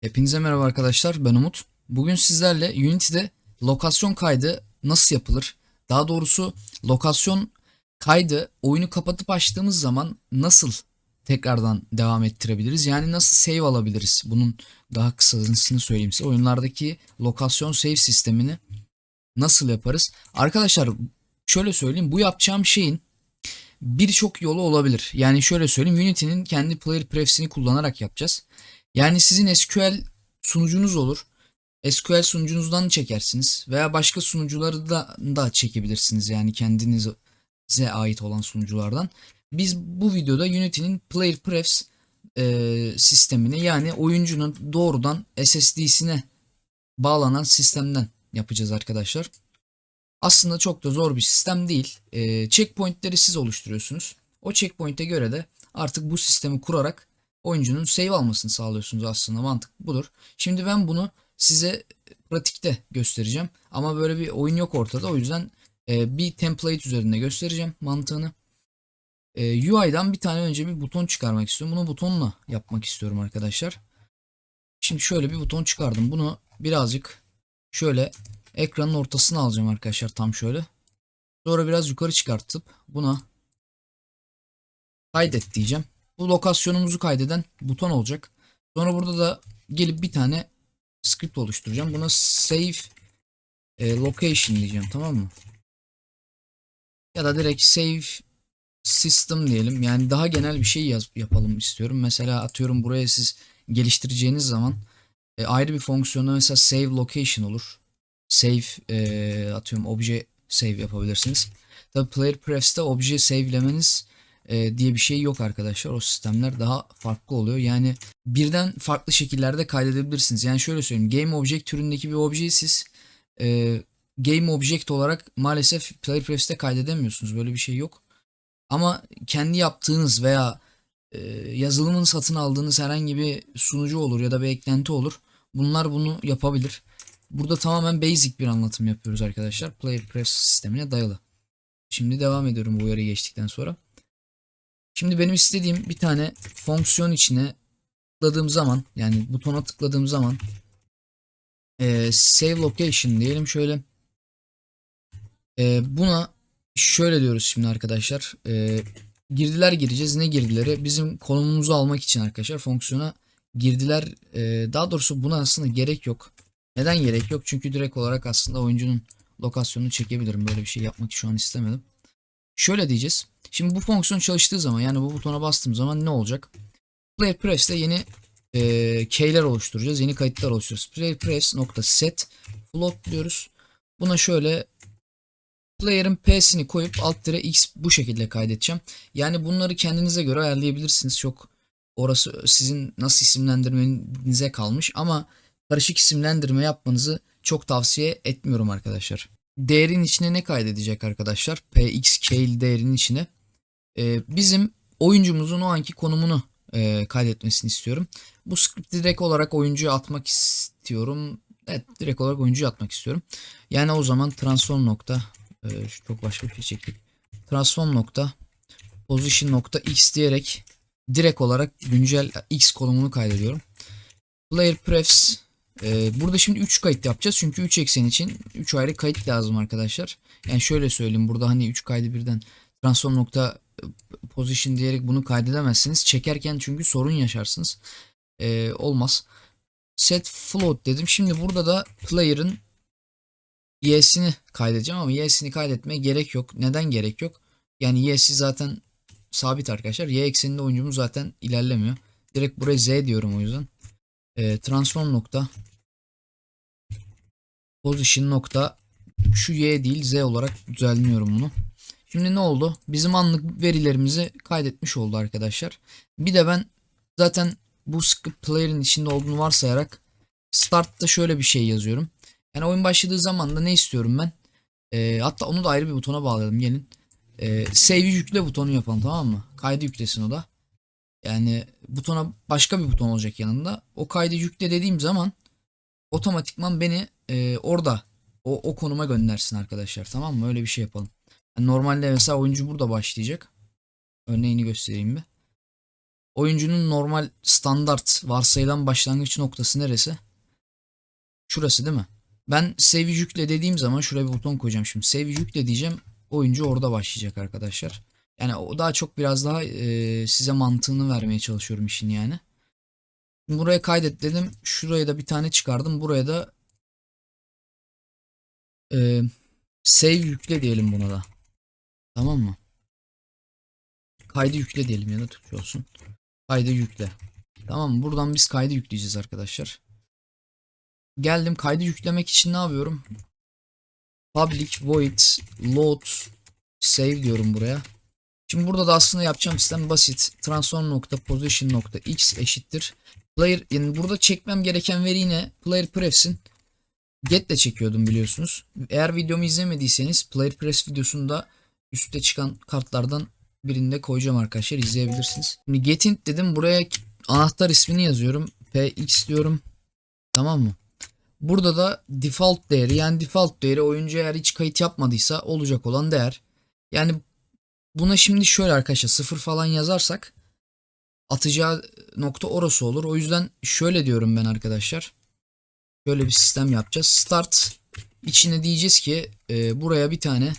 Hepinize merhaba arkadaşlar ben Umut. Bugün sizlerle Unity'de lokasyon kaydı nasıl yapılır? Daha doğrusu lokasyon kaydı oyunu kapatıp açtığımız zaman nasıl tekrardan devam ettirebiliriz? Yani nasıl save alabiliriz? Bunun daha kısasını söyleyeyim size. Oyunlardaki lokasyon save sistemini nasıl yaparız? Arkadaşlar şöyle söyleyeyim bu yapacağım şeyin birçok yolu olabilir. Yani şöyle söyleyeyim Unity'nin kendi player pref'sini kullanarak yapacağız. Yani sizin SQL sunucunuz olur. SQL sunucunuzdan çekersiniz veya başka sunucuları da, da çekebilirsiniz yani kendinize ait olan sunuculardan. Biz bu videoda Unity'nin Player Prefs e, sistemini yani oyuncunun doğrudan SSD'sine bağlanan sistemden yapacağız arkadaşlar. Aslında çok da zor bir sistem değil. E, checkpointleri siz oluşturuyorsunuz. O checkpoint'e göre de artık bu sistemi kurarak oyuncunun save almasını sağlıyorsunuz aslında mantık budur. Şimdi ben bunu size pratikte göstereceğim. Ama böyle bir oyun yok ortada o yüzden e, bir template üzerinde göstereceğim mantığını. E, UI'dan bir tane önce bir buton çıkarmak istiyorum. Bunu butonla yapmak istiyorum arkadaşlar. Şimdi şöyle bir buton çıkardım. Bunu birazcık şöyle ekranın ortasına alacağım arkadaşlar tam şöyle. Sonra biraz yukarı çıkartıp buna kaydet diyeceğim. Bu lokasyonumuzu kaydeden buton olacak. Sonra burada da gelip bir tane script oluşturacağım. Buna save e, location diyeceğim tamam mı? Ya da direkt save system diyelim. Yani daha genel bir şey yaz, yapalım istiyorum. Mesela atıyorum buraya siz geliştireceğiniz zaman e, ayrı bir fonksiyonda mesela save location olur. Save e, atıyorum obje save yapabilirsiniz. Tabi player pref'te obje save'lemeniz e, diye bir şey yok arkadaşlar. O sistemler daha farklı oluyor. Yani birden farklı şekillerde kaydedebilirsiniz. Yani şöyle söyleyeyim. Game Object türündeki bir objeyi siz e, Game Object olarak maalesef Player kaydedemiyorsunuz. Böyle bir şey yok. Ama kendi yaptığınız veya e, yazılımın satın aldığınız herhangi bir sunucu olur ya da bir eklenti olur. Bunlar bunu yapabilir. Burada tamamen basic bir anlatım yapıyoruz arkadaşlar. Player Pref sistemine dayalı. Şimdi devam ediyorum bu uyarıyı geçtikten sonra. Şimdi benim istediğim bir tane fonksiyon içine tıkladığım zaman yani butona tıkladığım zaman e, save location diyelim şöyle. E, buna şöyle diyoruz şimdi arkadaşlar. E, girdiler gireceğiz. Ne girdileri? Bizim konumumuzu almak için arkadaşlar fonksiyona girdiler. E, daha doğrusu buna aslında gerek yok. Neden gerek yok? Çünkü direkt olarak aslında oyuncunun lokasyonunu çekebilirim. Böyle bir şey yapmak şu an istemedim. Şöyle diyeceğiz. Şimdi bu fonksiyon çalıştığı zaman yani bu butona bastığım zaman ne olacak? Player Press'te yeni e, key'ler oluşturacağız. Yeni kayıtlar oluşturuyoruz. Player Press nokta set float diyoruz. Buna şöyle player'ın P'sini koyup alt tire X bu şekilde kaydedeceğim. Yani bunları kendinize göre ayarlayabilirsiniz. Çok orası sizin nasıl isimlendirmenize kalmış ama karışık isimlendirme yapmanızı çok tavsiye etmiyorum arkadaşlar. Değerin içine ne kaydedecek arkadaşlar? px değerinin içine e, bizim oyuncumuzun o anki konumunu e, kaydetmesini istiyorum. Bu script direkt olarak oyuncuya atmak istiyorum. Evet direkt olarak oyuncuya atmak istiyorum. Yani o zaman transform nokta e, çok başka bir şey çektik. Transform nokta position nokta x diyerek direkt olarak güncel x konumunu kaydediyorum. Player prefs ee, burada şimdi 3 kayıt yapacağız. Çünkü 3 eksen için 3 ayrı kayıt lazım arkadaşlar. Yani şöyle söyleyeyim. Burada hani 3 kaydı birden transform nokta e, position diyerek bunu kaydedemezsiniz. Çekerken çünkü sorun yaşarsınız. Ee, olmaz. Set float dedim. Şimdi burada da player'ın y'sini kaydedeceğim ama y'sini kaydetmeye gerek yok. Neden gerek yok? Yani y'si zaten sabit arkadaşlar. Y ekseninde oyuncumuz zaten ilerlemiyor. Direkt buraya z diyorum o yüzden. Ee, transform nokta position nokta şu y değil z olarak düzenliyorum bunu. Şimdi ne oldu? Bizim anlık verilerimizi kaydetmiş oldu arkadaşlar. Bir de ben zaten bu player'in içinde olduğunu varsayarak start'ta şöyle bir şey yazıyorum. Yani oyun başladığı zaman da ne istiyorum ben? Ee, hatta onu da ayrı bir butona bağlayalım gelin. Ee, save'i yükle butonu yapalım tamam mı? Kaydı yüklesin o da. Yani butona başka bir buton olacak yanında. O kaydı yükle dediğim zaman otomatikman beni e, orada o, o konuma göndersin arkadaşlar. Tamam mı? Öyle bir şey yapalım. Yani normalde mesela oyuncu burada başlayacak. Örneğini göstereyim bir. oyuncunun normal standart varsayılan başlangıç noktası neresi? Şurası değil mi? Ben save yükle dediğim zaman şuraya bir buton koyacağım şimdi. Save yükle diyeceğim. Oyuncu orada başlayacak arkadaşlar. Yani o daha çok biraz daha e, size mantığını vermeye çalışıyorum işin yani. Buraya kaydet dedim. Şuraya da bir tane çıkardım. Buraya da e, save yükle diyelim buna da. Tamam mı? Kaydı yükle diyelim ya da Türkçe olsun. Kaydı yükle. Tamam mı? Buradan biz kaydı yükleyeceğiz arkadaşlar. Geldim kaydı yüklemek için ne yapıyorum? Public void load save diyorum buraya. Şimdi burada da aslında yapacağım sistem basit. Transform nokta position nokta x eşittir. Player yani burada çekmem gereken veri yine player prefs'in get ile çekiyordum biliyorsunuz. Eğer videomu izlemediyseniz player prefs videosunda üstte çıkan kartlardan birinde koyacağım arkadaşlar izleyebilirsiniz. Şimdi getint dedim buraya anahtar ismini yazıyorum. px diyorum. Tamam mı? Burada da default değeri yani default değeri oyuncu eğer hiç kayıt yapmadıysa olacak olan değer. Yani buna şimdi şöyle arkadaşlar sıfır falan yazarsak atacağı nokta orası olur. O yüzden şöyle diyorum ben arkadaşlar. Şöyle bir sistem yapacağız. Start içine diyeceğiz ki e, buraya bir tane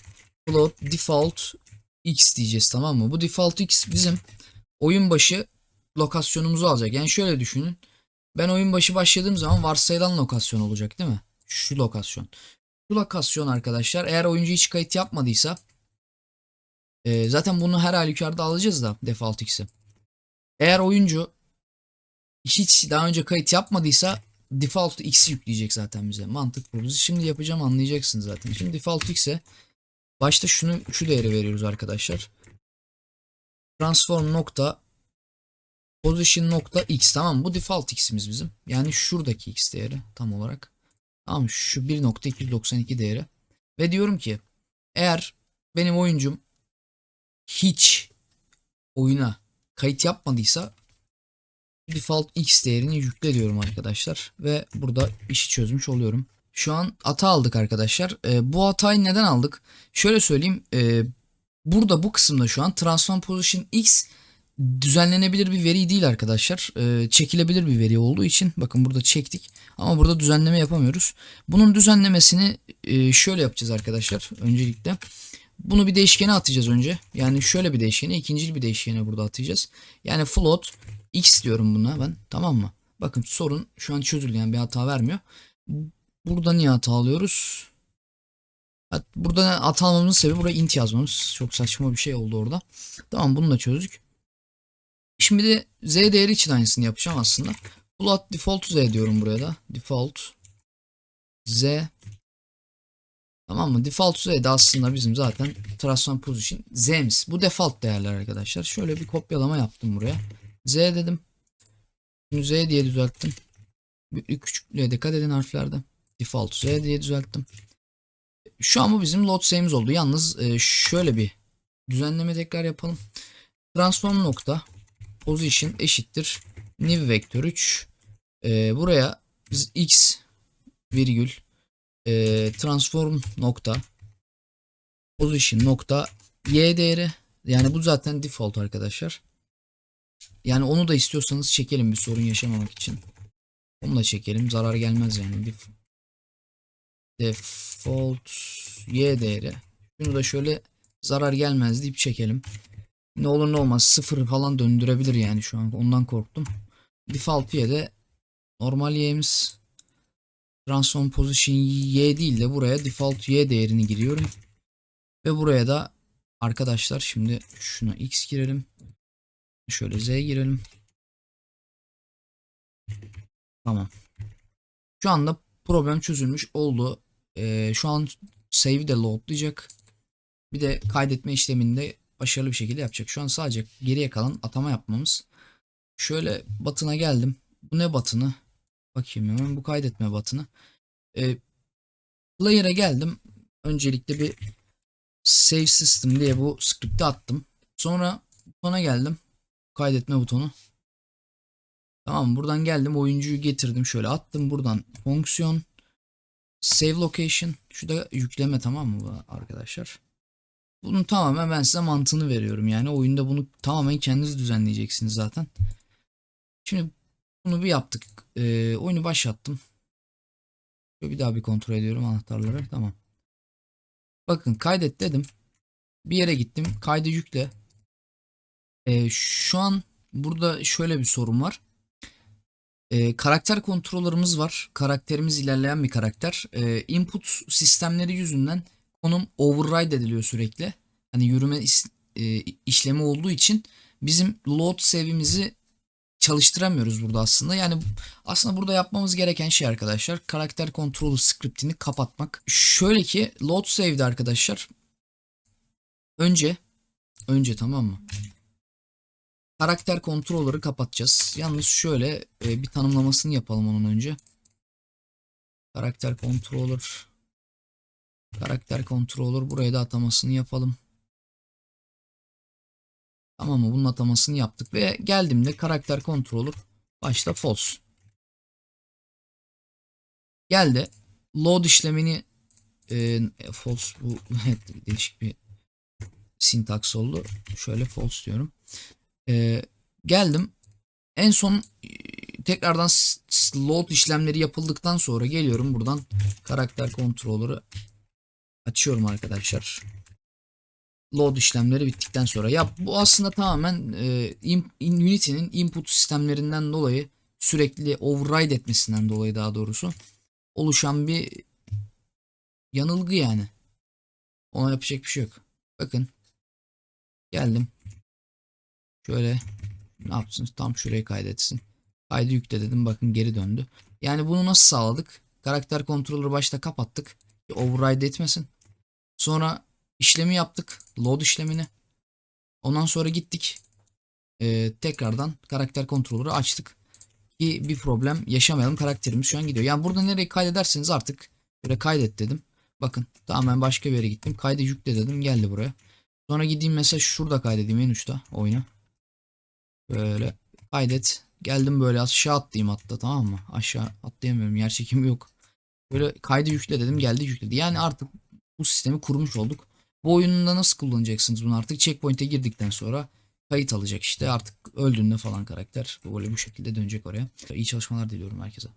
float default x diyeceğiz tamam mı? Bu default x bizim oyun başı lokasyonumuzu alacak. Yani şöyle düşünün. Ben oyun başı başladığım zaman varsayılan lokasyon olacak değil mi? Şu lokasyon. Şu lokasyon arkadaşlar eğer oyuncu hiç kayıt yapmadıysa e, zaten bunu her halükarda alacağız da default x'i. Eğer oyuncu hiç daha önce kayıt yapmadıysa default x'i yükleyecek zaten bize. Mantık bu. Şimdi yapacağım anlayacaksınız zaten. Şimdi default x'e başta şunu şu değeri veriyoruz arkadaşlar. Transform nokta position nokta x tamam mı? Bu default x'imiz bizim. Yani şuradaki x değeri tam olarak. Tamam şu 1.292 değeri. Ve diyorum ki eğer benim oyuncum hiç oyuna kayıt yapmadıysa default x değerini yükle diyorum arkadaşlar. Ve burada işi çözmüş oluyorum. Şu an hata aldık arkadaşlar. E, bu hatayı neden aldık? Şöyle söyleyeyim. E, burada bu kısımda şu an transform position x düzenlenebilir bir veri değil arkadaşlar. E, çekilebilir bir veri olduğu için bakın burada çektik ama burada düzenleme yapamıyoruz. Bunun düzenlemesini e, şöyle yapacağız arkadaşlar. Öncelikle bunu bir değişkene atacağız önce. Yani şöyle bir değişkene, ikinci bir değişkene burada atacağız. Yani float x diyorum buna ben. Tamam mı? Bakın sorun şu an çözüldü yani bir hata vermiyor. Burada niye hata alıyoruz? Burada hata almamızın sebebi buraya int yazmamız. Çok saçma bir şey oldu orada. Tamam bunu da çözdük. Şimdi de z değeri için aynısını yapacağım aslında. Float default z diyorum buraya da. Default z Tamam mı? Default z de aslında bizim zaten transform position z'miz. Bu default değerler arkadaşlar. Şöyle bir kopyalama yaptım buraya. Z dedim. Şimdi z diye düzelttim. Büyüklük küçüklüğe dikkat edin harflerde. Default z diye düzelttim. Şu an bu bizim load z'miz oldu. Yalnız e, şöyle bir düzenleme tekrar yapalım. Transform nokta position eşittir new vektör 3 e, buraya biz x virgül e, transform nokta position nokta y değeri yani bu zaten default arkadaşlar. Yani onu da istiyorsanız çekelim bir sorun yaşamamak için. Onu da çekelim. Zarar gelmez yani. Def default y değeri. Şunu da şöyle zarar gelmez deyip çekelim. Ne olur ne olmaz sıfır falan döndürebilir yani şu an. Ondan korktum. Default y de normal y'miz transform position y değil de buraya default y değerini giriyorum. Ve buraya da arkadaşlar şimdi şuna x girelim. Şöyle z girelim. Tamam. Şu anda problem çözülmüş oldu. Ee, şu an save de loadlayacak. Bir de kaydetme işleminde başarılı bir şekilde yapacak. Şu an sadece geriye kalan atama yapmamız. Şöyle batına geldim. Bu ne batını? Bakayım hemen bu kaydetme batını. Ee, player'a geldim. Öncelikle bir save system diye bu script'i attım. Sonra butona geldim. Kaydetme butonu. Tamam buradan geldim oyuncuyu getirdim şöyle attım buradan fonksiyon save location şu da yükleme tamam mı arkadaşlar Bunun tamamen ben size mantığını veriyorum yani. Oyunda bunu tamamen kendiniz düzenleyeceksiniz zaten. Şimdi bunu bir yaptık. Ee, oyunu başlattım. Şöyle Bir daha bir kontrol ediyorum anahtarları. Tamam. Bakın kaydet dedim. Bir yere gittim. Kaydı yükle. Ee, şu an burada şöyle bir sorun var. Ee, karakter kontrolörümüz var. Karakterimiz ilerleyen bir karakter. Ee, input sistemleri yüzünden konum override ediliyor sürekli. Hani yürüme is- e, işlemi olduğu için bizim load seviyemizi çalıştıramıyoruz burada aslında. Yani aslında burada yapmamız gereken şey arkadaşlar karakter kontrolü scriptini kapatmak. Şöyle ki load save'de arkadaşlar önce önce tamam mı? Karakter kontrolleri kapatacağız. Yalnız şöyle e, bir tanımlamasını yapalım onun önce. Karakter controller karakter controller buraya da atamasını yapalım. Tamam mı? Bunun atamasını yaptık ve geldiğimde karakter controller başta false. Geldi. Load işlemini e, false bu değişik bir sintaks oldu. Şöyle false diyorum. E, geldim. En son e, tekrardan load işlemleri yapıldıktan sonra geliyorum buradan karakter controller'ı açıyorum arkadaşlar. Load işlemleri bittikten sonra. Ya bu aslında tamamen e, in- Unity'nin input sistemlerinden dolayı sürekli override etmesinden dolayı daha doğrusu oluşan bir yanılgı yani. Ona yapacak bir şey yok. Bakın. Geldim. Şöyle ne yapsın? Tam şuraya kaydetsin. Kaydı yükle dedim. Bakın geri döndü. Yani bunu nasıl sağladık? Karakter kontrolü başta kapattık. ki Override etmesin. Sonra işlemi yaptık. Load işlemini. Ondan sonra gittik. Ee, tekrardan karakter kontrolörü açtık. Ki bir problem yaşamayalım. Karakterimiz şu an gidiyor. Yani burada nereye kaydederseniz artık böyle kaydet dedim. Bakın tamamen başka bir yere gittim. Kaydı yükle dedim. Geldi buraya. Sonra gideyim mesela şurada kaydedeyim en uçta oyunu. Böyle kaydet. Geldim böyle aşağı atlayayım hatta tamam mı? Aşağı atlayamıyorum. Yer çekimi yok. Böyle kaydı yükle dedim. Geldi yükledi. Yani artık bu sistemi kurmuş olduk. Bu oyununda nasıl kullanacaksınız bunu artık? Checkpoint'e girdikten sonra kayıt alacak işte. Artık öldüğünde falan karakter böyle bu şekilde dönecek oraya. İyi çalışmalar diliyorum herkese.